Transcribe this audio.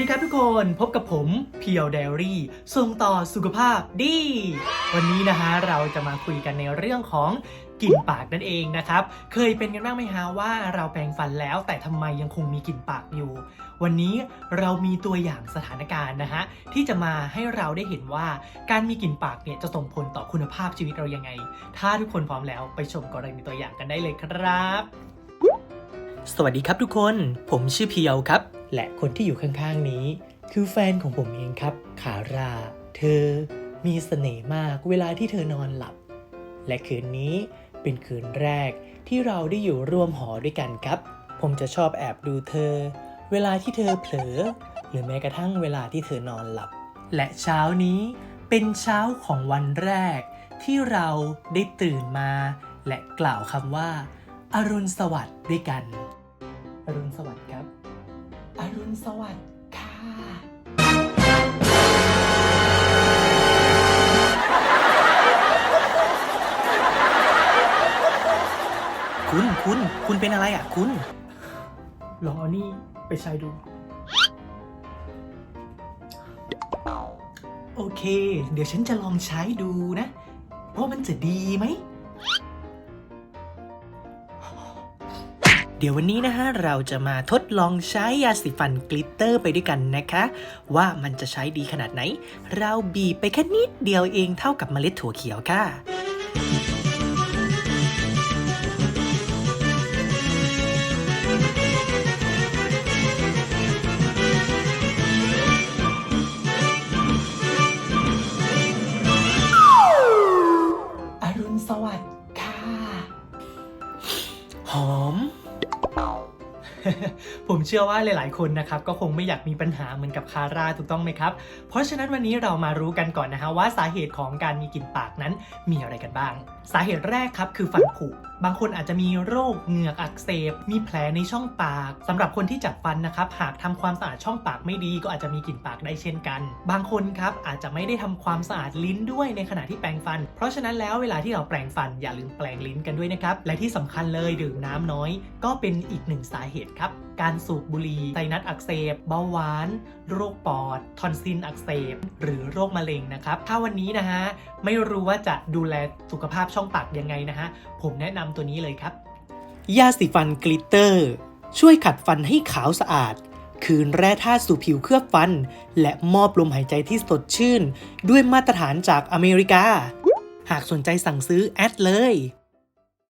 ดีครับทุกคนพบกับผมเพียวเดลี่ส่งต่อสุขภาพดี วันนี้นะฮะเราจะมาคุยกันในเรื่องของกลิ่นปากนั่นเองนะครับ เคยเป็นกันบ้างไหมฮะว่าเราแปรงฟันแล้วแต่ทำไมยังคงมีกลิ่นปากอยู่ วันนี้เรามีตัวอย่างสถานการณ์นะฮะที่จะมาให้เราได้เห็นว่าการมีกลิ่นปากเนี่ยจะส่งผลต่อคุณภาพชีวิตเรายังไง ถ้าทุกคนพร้อมแล้วไปชมกรณีตัวอย่างกันได้เลยครับ สวัสดีครับทุกคน ผมชื่อเพียวครับ และคนที่อยู่ข้างๆนี้ คือแฟนของผมเองครับ ขารา เธอมีเสน่ห์มากเวลาที่เธอนอนหลับ และคืนนี้เป็นคืนแรกที่เราได้อยู่ร่วมหอด้วยกันครับ ผมจะชอบแอบดูเธอ เวลาที่เธอเผลอ หรือแม้กระทั่งเวลาที่เธอนอนหลับ และเช้านี้เป็นเช้าของวันแรก ที่เราได้ตื่นมา และกล่าวคำว่า อรุณสวัสดิ์ด้วยกัน อรุณสวัสดิ์ครับ รุณสวัสดิ์ค่ะคุณคุณคุณเป็นอะไรอะ คุณ ลองเอานี่ไปใช้ดู โอเค เดี๋ยวฉันจะลองใช้ดูนะ ว่ามันจะดีไหม เดี๋ยววันนี้นะฮะเราจะมาทดลองใช้ยาสีฟันกลิตเตอร์ไปด้วยกันนะคะ ว่ามันจะใช้ดีขนาดไหน เราบีบไปแค่นิดเดียวเองเท่ากับเมล็ดถั่วเขียวค่ะอรุณสวัสดิ์ค่ะ หอม ผมเชื่อว่าหลายๆ คนนะครับก็คงไม่อยากมีปัญหาเหมือนกับคาร่าถูกต้องไหมครับ เพราะฉะนั้นวันนี้เรามารู้กันก่อนนะฮะว่าสาเหตุของการมีกลิ่นปากนั้นมีอะไรกันบ้าง สาเหตุแรกครับคือฟันผุ บางคนอาจจะมีโรคเหงือกอักเสบ มีแผลในช่องปากสำหรับคนที่จัดฟันนะครับ หากทำความสะอาดช่องปากไม่ดีก็อาจจะมีกลิ่นปากได้เช่นกัน บางคนครับอาจจะไม่ได้ทำความสะอาดลิ้นด้วยในขณะที่แปรงฟัน เพราะฉะนั้นแล้วเวลาที่เราแปรงฟันอย่าลืมแปรงลิ้นกันด้วยนะครับ และที่สำคัญเลยดื่มน้ำน้อย ก็เป็นอีกหนึ่งสาเหตุครับ การสูบบุหรี่ไซนัสอักเสบ เบาหวาน โรคปอด ทอนซิลอักเสบ หรือโรคมะเร็งนะครับ ถ้าวันนี้นะฮะ ไม่รู้ว่าจะดูแลสุขภาพช่องปากยังไงนะฮะ ผมแนะนำตัวนี้เลยครับ ยาสีฟันกลิตเตอร์ ช่วยขัดฟันให้ขาวสะอาด คืนแร่ธาตุสู่ผิวเคลือบฟัน และมอบลมหายใจที่สดชื่น ด้วยมาตรฐานจากอเมริกา หากสนใจสั่งซื้อแอดเลย